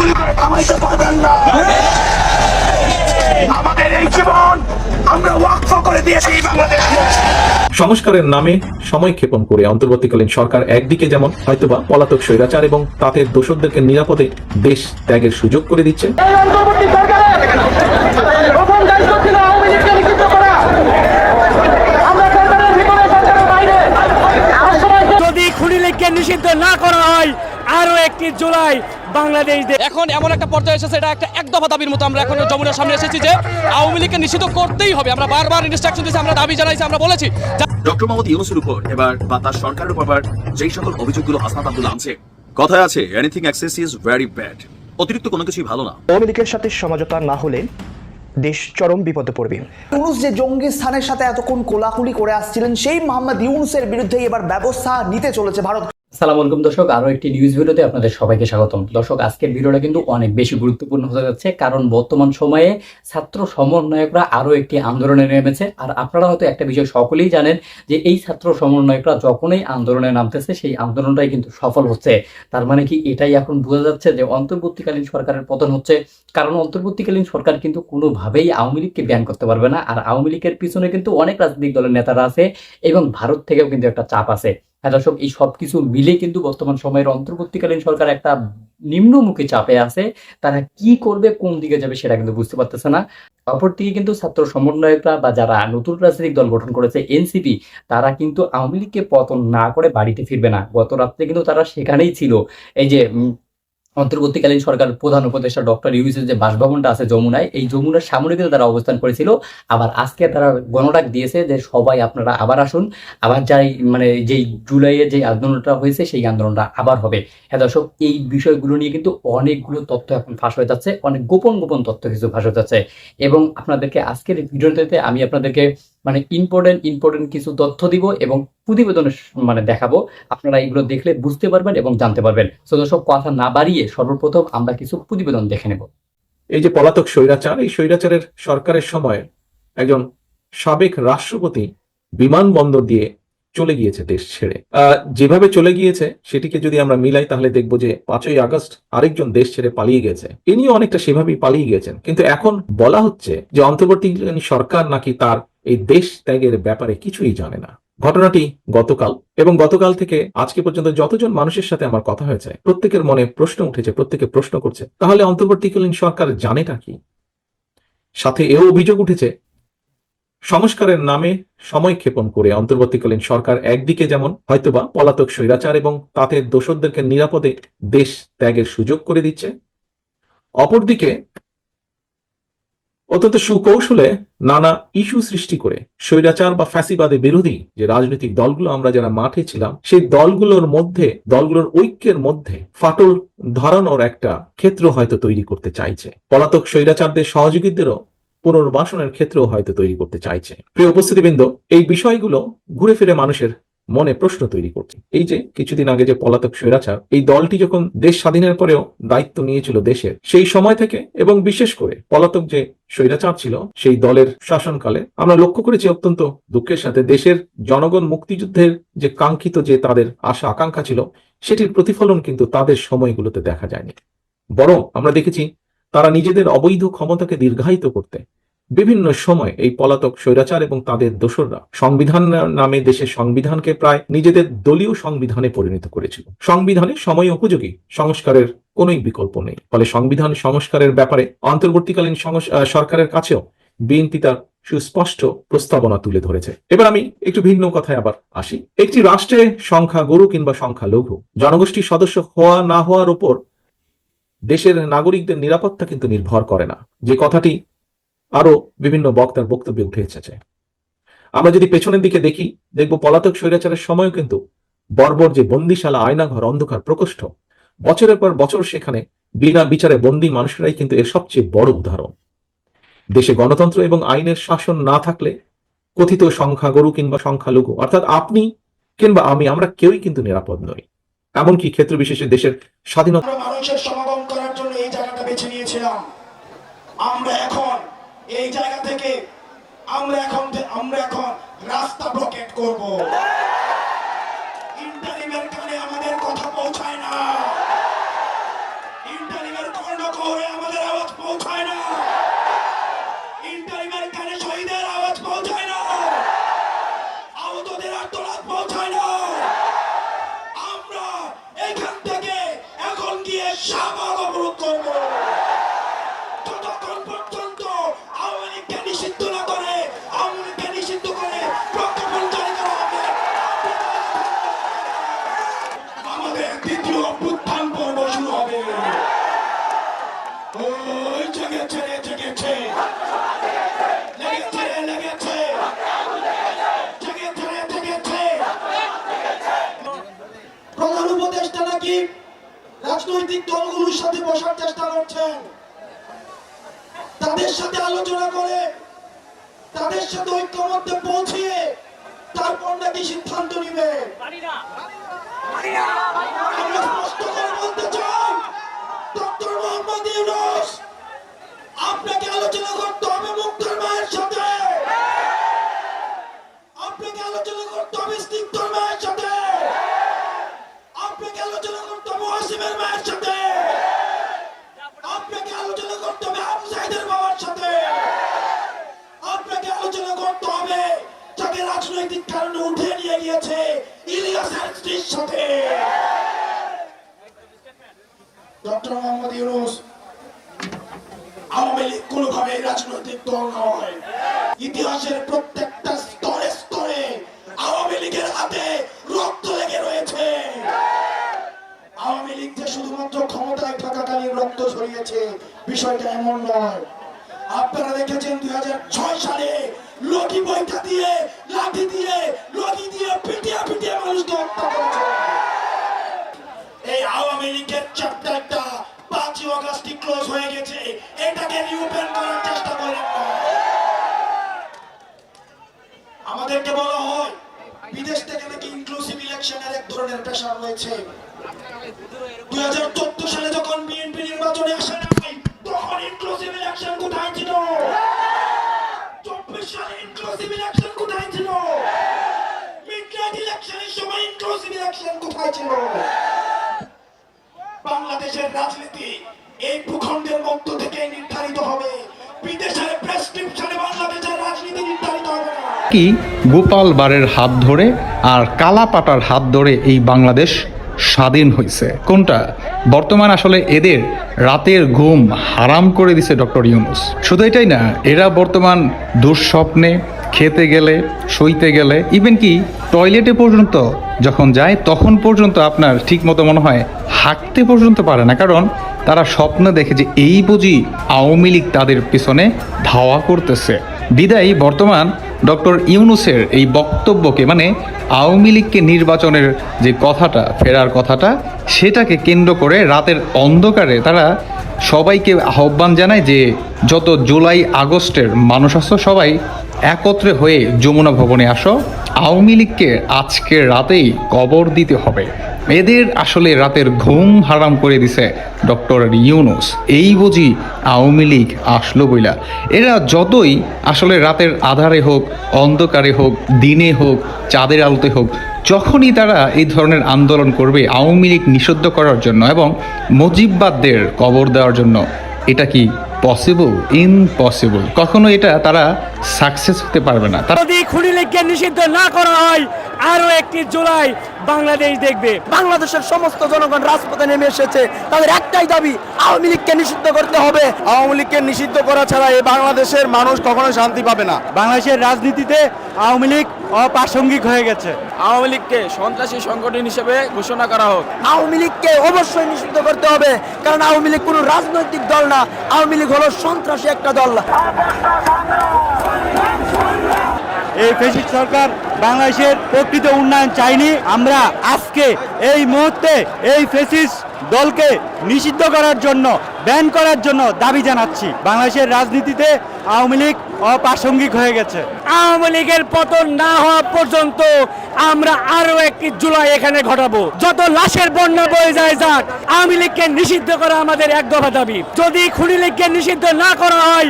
গুলি করে থামাইতে পারবেন না। আমাদের এই জীবন আমরা ওয়াকফ করে দিয়েছি বাংলাদেশ সংস্কারের নামে সময় ক্ষেপণ করে অন্তর্বর্তীকালীন সরকার একদিকে যেমন হয়তোবা পলাতক স্বৈরাচার এবং তাদের দোষকদেরকে নিরাপদে দেশ ত্যাগের সুযোগ করে দিচ্ছে এই অন্তর্বর্তী সরকারের প্রথম দায়িত্ব ছিল আওয়ামী লীগকে নিষিদ্ধ করা আমরা সরকারের ভিতরে সরকারের বাইরে সবসময় যদি খুনি লীগকে নিষিদ্ধ না করা হয় জুলাই বাংলাদেশ এখন এমন একটা পর্যায়ে এসেছে এটা একটা এক দফা দাবির মতো আমরা এখন যমুনার সামনে এসেছি যে আওয়ামী লীগকে নিষিদ্ধ করতেই হবে। আমরা বারবার ইনস্ট্রাকশন দিয়েছি আমরা দাবি জানাইছি আমরা বলেছি ডক্টর মোহাম্মদ ইউনুসের উপর এবার বা তার সরকারের উপর যেই সকল অভিযোগগুলো হাসনাত আনছে কথায় আছে anything excess is very bad অতিরিক্ত কোনো কিছুই ভালো না। আওয়ামী লীগের সাথে সমঝোতা না হলে দেশ চরম বিপদে পড়বে। ইউনুস যে জঙ্গি স্থানের সাথে এতক্ষণ কোলাকুলি করে আসছিলেন সেই মোহাম্মদ ইউনুসের বিরুদ্ধে এবার ব্যবস্থা নিতে চলেছে ভারত। সালাম আলাইকুম দর্শক, আরও একটি নিউজ ভিডিওতে আপনাদের সবাইকে স্বাগতম। দর্শক, আজকের ভিডিওটা কিন্তু অনেক বেশি গুরুত্বপূর্ণ হতে যাচ্ছে, কারণ বর্তমান সময়ে ছাত্র সমন্বয়করা আরও একটি আন্দোলনে নেমেছে। আর আপনারা হয়তো একটা বিষয় সকলেই জানেন যে এই ছাত্র সমন্বয়করা যখনই আন্দোলনে নামতেছে, সেই আন্দোলনটাই কিন্তু সফল হচ্ছে। তার মানে কি এটাই এখন বোঝা যাচ্ছে যে অন্তর্বর্তীকালীন সরকারের পতন হচ্ছে। কারণ অন্তর্বর্তীকালীন সরকার কিন্তু কোনোভাবেই আওয়ামী লীগকে ব্যান করতে পারবে না। আর আওয়ামী লীগের পিছনে কিন্তু অনেক রাজনৈতিক দলের নেতারা আছে এবং ভারত থেকেও কিন্তু একটা চাপ আছে। হ্যাঁ দর্শক, এই সব কিছু মিলে কিন্তু বর্তমান সময়ের অন্তর্বর্তীকালীন সরকার একটা নিম্নমুখী চাপে আছে। তারা কি করবে, কোন দিকে যাবে সেটা কিন্তু বুঝতে পারতেছে না। অপরদিকে কিন্তু ছাত্র সমন্বয়করা বা যারা নতুন রাজনৈতিক দল গঠন করেছে, এনসিপি, তারা কিন্তু আওয়ামী লীগকে পতন না করে বাড়িতে ফিরবে না। গত রাত্রে কিন্তু তারা সেখানেই ছিল। এই যে অন্তর্বর্তীকালীন সরকার প্রধান উপদেষ্টা ডক্টর ইউসের যে বাসভবনটা আছে যমুনায়, এই যমুনার সামনে তারা অবস্থান করেছিল। আবার আজকে তারা গণডাক দিয়েছে যে সবাই আপনারা আবার আসুন। আবার যাই মানে যেই জুলাইয়ে যে আন্দোলনটা হয়েছে, সেই আন্দোলনটা আবার হবে। হ্যাঁ দর্শক, এই বিষয়গুলো নিয়ে কিন্তু অনেকগুলো তথ্য এখন ফাঁস হয়ে যাচ্ছে। অনেক গোপন গোপন তথ্য কিছু ফাঁস হয়ে যাচ্ছে। এবং আপনাদেরকে আজকের এই ভিডিওটাতে আমি আপনাদেরকে মানে ইম্পর্টেন্ট ইম্পর্টেন্ট কিছু তথ্য দিব এবং প্রতিবেদন মানে দেখাবো। আপনারা এগুলো দেখলে বুঝতে পারবেন এবং জানতে পারবেন। তো দর্শক, কথা না বাড়িয়ে সর্বপ্রথম আমরা কিছু প্রতিবেদন দেখে নেব। এই যে পলাতক স্বৈরাচার, এই স্বৈরাচারের সরকারের সময় একজন সাবেক রাষ্ট্রপতি বিমানবন্দর দিয়ে চলে গিয়েছে দেশ ছেড়ে। যেভাবে চলে গিয়েছে সেটিকে যদি আমরা মিলাই, তাহলে দেখব যে পাঁচই আগস্ট আরেকজন দেশ ছেড়ে পালিয়ে গেছে। ইনিও অনেকটা সেভাবেই পালিয়ে গেছেন কিন্তু এখন বলা হচ্ছে যে অন্তর্বর্তীকালীন সরকার নাকি তার এই দেশ ত্যাগের ব্যাপারে কিছুই জানে না। ঘটনাটি গতকাল এবং গতকাল থেকে আজকে পর্যন্ত যতজন মানুষের সাথে আমার কথা হয়েছে, প্রত্যেকের মনে প্রশ্ন উঠেছে, প্রত্যেকে প্রশ্ন করছে, তাহলে অন্তর্বর্তীকালীন সরকার জানেটা কি? সাথে এও অভিযোগ উঠেছে, সংস্কারের নামে সময় ক্ষেপণ করে অন্তর্বর্তীকালীন সরকার একদিকে যেমন হয়তোবা পলাতক স্বৈরাচার এবং তাতে দোষরদেরকে নিরাপদে দেশ ত্যাগের সুযোগ করে দিচ্ছে, অপরদিকে অত্যন্ত সুকৌশলে নানা ইস্যু সৃষ্টি করে স্বৈরাচার বা ফ্যাসিবাদে বিরোধী যে রাজনৈতিক দলগুলো আমরা যারা মাঠে ছিলাম, সেই দলগুলোর মধ্যে, দলগুলোর ঐক্যের মধ্যে ফাটল ধরানোর একটা ক্ষেত্র হয়তো তৈরি করতে চাইছে। পলাতক স্বৈরাচারদের সহযোগীদেরও পুনর্বাসনের ক্ষেত্রেও হয়তো তৈরি করতে চাইছে। প্রিয় উপস্থিতিবৃন্দ, এই বিষয়গুলো ঘুরে ফিরে মানুষের মনে প্রশ্ন তৈরি করছে এই যে কিছুদিন আগে যে পলাতক স্বৈরাচার, এই দলটি যখন দেশ স্বাধীনের পরেও দায়িত্ব নিয়েছিল দেশের, সেই সময় থেকে এবং বিশেষ করে পলাতক যে স্বৈরাচার ছিল, সেই দলের শাসনকালে, আমরা লক্ষ্য করেছি অত্যন্ত দুঃখের সাথে দেশের জনগণ মুক্তিযুদ্ধের যে কাঙ্ক্ষিত যে তাদের আশা আকাঙ্ক্ষা ছিল, সেটির প্রতিফলন কিন্তু তাদের সময়গুলোতে দেখা যায়নি। বরং আমরা দেখেছি, তারা নিজেদের অবৈধ ক্ষমতাকে দীর্ঘায়িত করতে বিভিন্ন সময় এই পলাতক স্বৈরাচার এবং তাদের দোসররা সংবিধান নামে দেশের সংবিধানকে প্রায় নিজেদের দলীয় সংবিধানে পরিণত করেছিল। সংবিধানে সময় উপযোগী সংস্কারের কোনোই বিকল্প নেই। ফলে সংবিধান সংস্কারের ব্যাপারে অন্তর্বর্তীকালীন সরকারের কাছেও বিএনপি তার সুস্পষ্ট প্রস্তাবনা তুলে ধরেছে। এবার আমি একটু ভিন্ন কথায় আবার আসি। একটি রাষ্ট্রে সংখ্যা গরু কিংবা সংখ্যা লঘু, জনগোষ্ঠীর সদস্য হওয়া না হওয়ার উপর দেশের নাগরিকদের নিরাপত্তা কিন্তু নির্ভর করে না। যে কথাটি আরও বিভিন্ন বক্তার বক্তব্যে উঠে এসেছে। আমরা যদি পেছনের দিকে দেখি, দেখব পলাতক স্বৈরাচারের সময়ও কিন্তু বর্বর যে বন্দিশালা, আয়নাঘর, অন্ধকার, প্রকোষ্ঠ, বছরের পর বছর সেখানে বিনা বিচারে বন্দী মানুষেরাই কিন্তু এর সবচেয়ে বড় উদাহরণ। দেশে গণতন্ত্র এবং আইনের শাসন না থাকলে কথিত সংখ্যাগরু কিংবা সংখ্যালঘু, অর্থাৎ আপনি কিংবা আমি, আমরা কেউই কিন্তু নিরাপদ নই। এমনকি ক্ষেত্র বিশেষে দেশের স্বাধীনতা মানুষের সমাগম করার জন্য এই জায়গাটা বেছে নিয়েছিলাম। আমরা এখন এই জায়গা থেকে আমরা এখন আমরা এখন রাস্তা ব্লকেট করব। ইন্টারনেট কানে আমাদের কথা পৌঁছায় না। প্রধান উপদেষ্টা নাকি রাজনৈতিক দলগুলোর সাথে বসার চেষ্টা করছেন? তাদের সাথে আলোচনা করে, তাদের সাথে ঐক্যমত্যে পৌঁছিয়ে তারপর নাকি সিদ্ধান্ত নিবে। আমরা স্পষ্ট করে বলতে চাই, ডক্টর মোহাম্মদ ইউনুস আপনাকে আলোচনা করতে হবে মুক্তার মায়ের সাথে। আপনাকে আলোচনা করতে হবে স্নিগ্ধর মায়ের সাথে। আপনাকে আলোচনা করতে হবে ওয়াসিমের মায়ের সাথে। আপনাকে আলোচনা করতে হবে আবু সাইদের বাবার সাথে। আপনাকে আলোচনা করতে হবে যাকে রাজনৈতিক কারণে উঠে নিয়ে গিয়েছে ইলিয়াসের স্ত্রীর সাথে। ডক্টর মোহাম্মদ ইউনুস আওয়ামী লীগ কোনোভাবে রাজনৈতিক দল নয় ইতিহাসের প্রত্যেকটা স্তরে স্তরে আওয়ামী লীগের হাতে রক্ত লেগে রয়েছে। আওয়ামী লীগ যে শুধুমাত্র ক্ষমতায় থাকাকালীন রক্ত ছড়িয়েছে বিষয়টা এমন নয়। আপনারা দেখেছেন দুই হাজার ছয় সালে লটি বইটা দিয়ে, লাঠি দিয়ে লটি দিয়ে পিটিয়ে পিটিয়ে মানুষকে হত্যা করেছে। এই আওয়ামী লীগের চ্যাপ্টারটা পাঁচই অগাস্টই ক্লোজ হয়ে গেছে। এটাকে রিওপেন করার চেষ্টা করেন। আমাদেরকে বলা হয়, বিদেশ থেকে নাকি ইনক্লুসিভ ইলেকশনের এক ধরনের প্রেশার রয়েছে। দুই হাজার চোদ্দ সালে যখন বিএনপি নির্বাচনে আসে নাই তখন ইনক্লুসিভ ইলেকশন কোথায় ছিল? চব্বিশ সালে ইনক্লুসিভ ইলেকশন কোথায় ছিল? মিডনাইট ইলেকশনের সময় ইনক্লুসিভ ইলেকশন কোথায় ছিল? বাংলাদেশের রাজনীতি এই ভূখণ্ডের মধ্য থেকে নির্ধারিত হবে। বিদেশের প্রেসক্রিপশনে বাংলাদেশের রাজনীতি নির্ধারিত হবে কি গোপাল বারের হাত ধরে আর কালাপাটার হাত ধরে এই বাংলাদেশ স্বাধীন হয়েছে কোনটা? বর্তমান আসলে এদের রাতের ঘুম হারাম করে দিছে ডক্টর ইউনুস। শুধু এটাই না, এরা বর্তমান দুঃস্বপ্নে খেতে গেলে, সইতে গেলে ইভেন কি টয়লেটে পর্যন্ত যখন যায়, তখন পর্যন্ত আপনার ঠিক মতো মনে হয় হাঁটতে পর্যন্ত পারে না। কারণ তারা স্বপ্ন দেখে যে এই বুঝি আওয়ামী লীগ তাদের পিছনে ধাওয়া করতেছে। বিদায়ী বর্তমান ডক্টর ইউনুসের এই বক্তব্যকে মানে আওয়ামী লীগকে নির্বাচনের যে কথাটা, ফেরার কথাটা, সেটাকে কেন্দ্র করে রাতের অন্ধকারে তারা সবাইকে আহ্বান জানায় যে যত জুলাই আগস্টের মানুষ সবাই একত্রে হয়ে যমুনা ভবনে আসো। আওয়ামী লীগকে আজকে রাতেই কবর দিতে হবে। এদের আসলে রাতের ঘুম হারাম করে দিছে ডক্টর ইউনুস। এই বুঝি আওয়ামী লীগ আসলো বইলা। এরা যতই আসলে রাতের আধারে হোক, অন্ধকারে হোক, দিনে হোক, চাঁদের আলোতে হোক, যখনই তারা এই ধরনের আন্দোলন করবে, আওয়ামী লীগ নিষিদ্ধ করার জন্য এবং মুজিববাদদের কবর দেওয়ার জন্য, এটা কি পসিবল ইম্পসিবল কখনো এটা তারা সাকসেস হতে পারবে না। যদি খুনি লেগে নিষিদ্ধ না করা হয় আরও একটি জুলাই বাংলাদেশ দেখবে। বাংলাদেশের সমস্ত জনগণ রাজপথে নেমে এসেছে। তাদের একটাই দাবি আওয়ামী লীগকে নিষিদ্ধ করতে হবে। আওয়ামী লীগকে নিষিদ্ধ করা ছাড়া এই বাংলাদেশের মানুষ কখনো শান্তি পাবে না। বাংলাদেশের রাজনীতিতে আওয়ামী লীগ অপ্রাসঙ্গিক হয়ে গেছে। আওয়ামী লীগকে সন্ত্রাসী সংগঠন হিসেবে ঘোষণা করা হোক। আওয়ামী লীগকে অবশ্যই নিষিদ্ধ করতে হবে কারণ আওয়ামী লীগ কোনো রাজনৈতিক দল না। আওয়ামী লীগ হলো সন্ত্রাসী একটা দল। এই ফেসিস সরকার বাংলাদেশের প্রকৃত উন্নয়ন চাইনি। আমরা আজকে এই মুহূর্তে এই ফেসিস দলকে নিষিদ্ধ করার জন্য ব্যান করার জন্য দাবি জানাচ্ছি। বাংলাদেশের রাজনীতিতে আওয়ামী লীগ অপ্রাসঙ্গিক হয়ে গেছে। আওয়ামী লীগের পতন না হওয়া পর্যন্ত আমরা আরও একটি জুলাই এখানে ঘটাবো। যত লাশের বন্যা বয়ে যায় যাক, আওয়ামী লীগকে নিষিদ্ধ করা আমাদের এক দফা দাবি। যদি খুনি লীগকে নিষিদ্ধ না করা হয়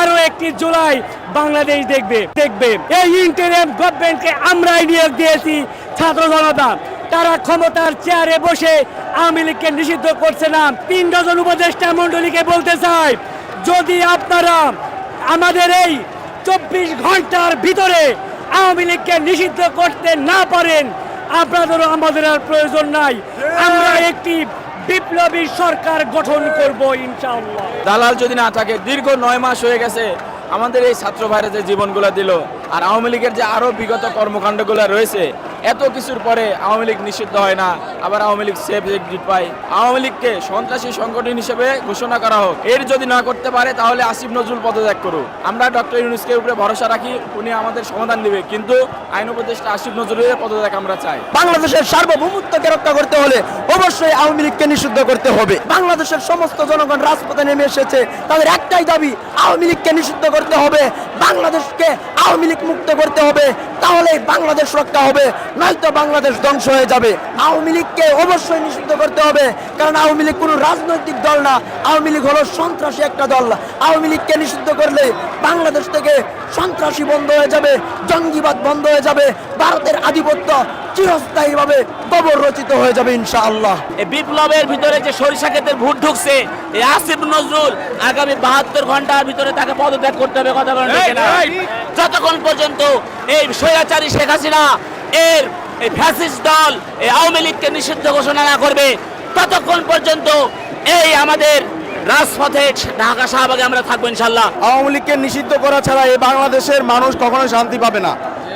আরও একটি জুলাই বাংলাদেশ দেখবে। দেখবে। এই ইন্টারিয়াম গভর্নমেন্টকে আমরাই নিয়োগ দিয়েছি ছাত্র জনতা। তারা ক্ষমতার চেয়ারে বসে আওয়ামী লীগকে নিষিদ্ধ করছে না। তিন ডজন উপদেষ্টা মন্ডলীকে বলতে চাই যদি আপনারা আমাদের এই চব্বিশ ঘণ্টার ভিতরে আওয়ামী লীগকে নিষিদ্ধ করতে না পারেন আপনাদেরও আমাদের আর প্রয়োজন নাই। আমরা একটি বিপ্লবী সরকার গঠন করব ইনশাআল্লাহ। দালাল যদি না থাকে, দীর্ঘ নয় মাস হয়ে গেছে আমাদের এই ছাত্র ভাইরা যে জীবনগুলো দিল, আর আওয়ামী লীগের যে আরও বিগত কর্মকাণ্ডগুলো রয়েছে এত কিছুর পরে আওয়ামী লীগ নিষিদ্ধ হয় না। আবার আওয়ামী লীগ সেফ এক্সিট পায়। আওয়ামী লীগকে সন্ত্রাসী সংগঠন হিসেবে ঘোষণা করা হোক। এর যদি না করতে পারে, তাহলে আসিফ নজরুল পদত্যাগ করুক। আমরা ডক্টর ইউনুসকে উপরে ভরসা রাখি, উনি আমাদের সমাধান দিবে। কিন্তু আইন উপদেষ্টা আসিফ নজরুলের পদত্যাগ আমরা চাই। বাংলাদেশের সার্বভৌমত্বকে রক্ষা করতে হলে অবশ্যই আওয়ামী লীগকে নিষিদ্ধ করতে হবে। বাংলাদেশের সমস্ত জনগণ রাজপথে নেমে এসেছে। তাদের একটাই দাবি, আওয়ামী লীগকে নিষিদ্ধ করতে হবে। বাংলাদেশকে আওয়ামী লীগ মুক্ত করতে হবে। তাহলেই বাংলাদেশ রক্ষা হবে, নয়তো বাংলাদেশ ধ্বংস হয়ে যাবে। আওয়ামী লীগকে অবশ্যই নিষিদ্ধ করতে হবে, কারণ আওয়ামী লীগ কোনো রাজনৈতিক দল না। আওয়ামী লীগ হলো সন্ত্রাসী একটা দল। আওয়ামী লীগকে নিষিদ্ধ করলে বাংলাদেশ থেকে সন্ত্রাসী বন্ধ হয়ে যাবে, জঙ্গিবাদ বন্ধ হয়ে যাবে, ভারতের আধিপত্য চিরস্থায়ীভাবে কবর রচিত হয়ে যাবে ইনশাআল্লাহ। এই বিপ্লবের ভিতরে যে সরিষা ক্ষেতের ভোট ঢুকছে এই আসিফ নজরুল আগামী বাহাত্তর ঘণ্টার ভিতরে তাকে পদত্যাগ করতে হবে কথা বলেন যতক্ষণ পর্যন্ত এই স্বৈরাচারী শেখ হাসিনা এর এই ফ্যাসিস্ট দল এই আওয়ামী লীগকে নিষিদ্ধ ঘোষণা না করবে ততক্ষণ পর্যন্ত এই আমাদের রাজপথে ঢাকা শাহবাগে আমরা থাকব ইনশাল্লাহ আওয়ামী লীগকে নিষিদ্ধ করা ছাড়া এই বাংলাদেশের মানুষ কখনো শান্তি পাবে না।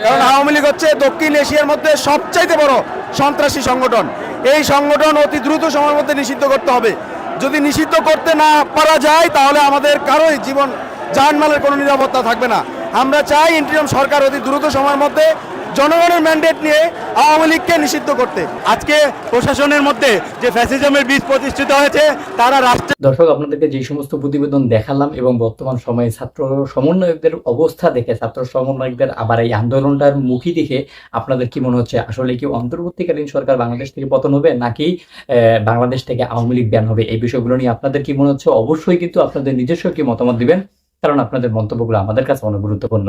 কারণ আওয়ামী লীগ হচ্ছে দক্ষিণ এশিয়ার মধ্যে সবচাইতে বড় সন্ত্রাসী সংগঠন। এই সংগঠন অতি দ্রুত সময়ের মধ্যে নিষিদ্ধ করতে হবে। যদি নিষিদ্ধ করতে না পারা যায়, তাহলে আমাদের কারোই জীবন জানমালের কোনো নিরাপত্তা থাকবে না। আমরা চাই ইন্টারিয়াম সরকার অতি দ্রুত সময়ের মধ্যে জনগণের ম্যান্ডেট নিয়ে আওয়ামী লীগকে নিষিদ্ধ করতে। আজকে প্রশাসনের মধ্যে যে ফ্যাসিজমের বীজ প্রতিষ্ঠিত হয়েছে, তারা রাষ্ট্র দর্শক, আপনাদেরকে যে সমস্ত প্রতিবেদন দেখালাম এবং বর্তমান সময়ে ছাত্র সমন্বয়কদের অবস্থা দেখে, ছাত্র সমন্বয়কদের আবার এই আন্দোলনটার মুখী দেখে আপনাদের কি মনে হচ্ছে? আসলে কি অন্তর্বর্তীকালীন সরকার বাংলাদেশ থেকে পতন হবে, নাকি বাংলাদেশ থেকে আওয়ামী লীগ ব্যান হবে? এই বিষয়গুলো নিয়ে আপনাদের কি মনে হচ্ছে? অবশ্যই কিন্তু আপনাদের নিজস্ব কি মতামত দিবেন, কারণ আপনাদের মন্তব্যগুলো আমাদের কাছে অনেক গুরুত্বপূর্ণ।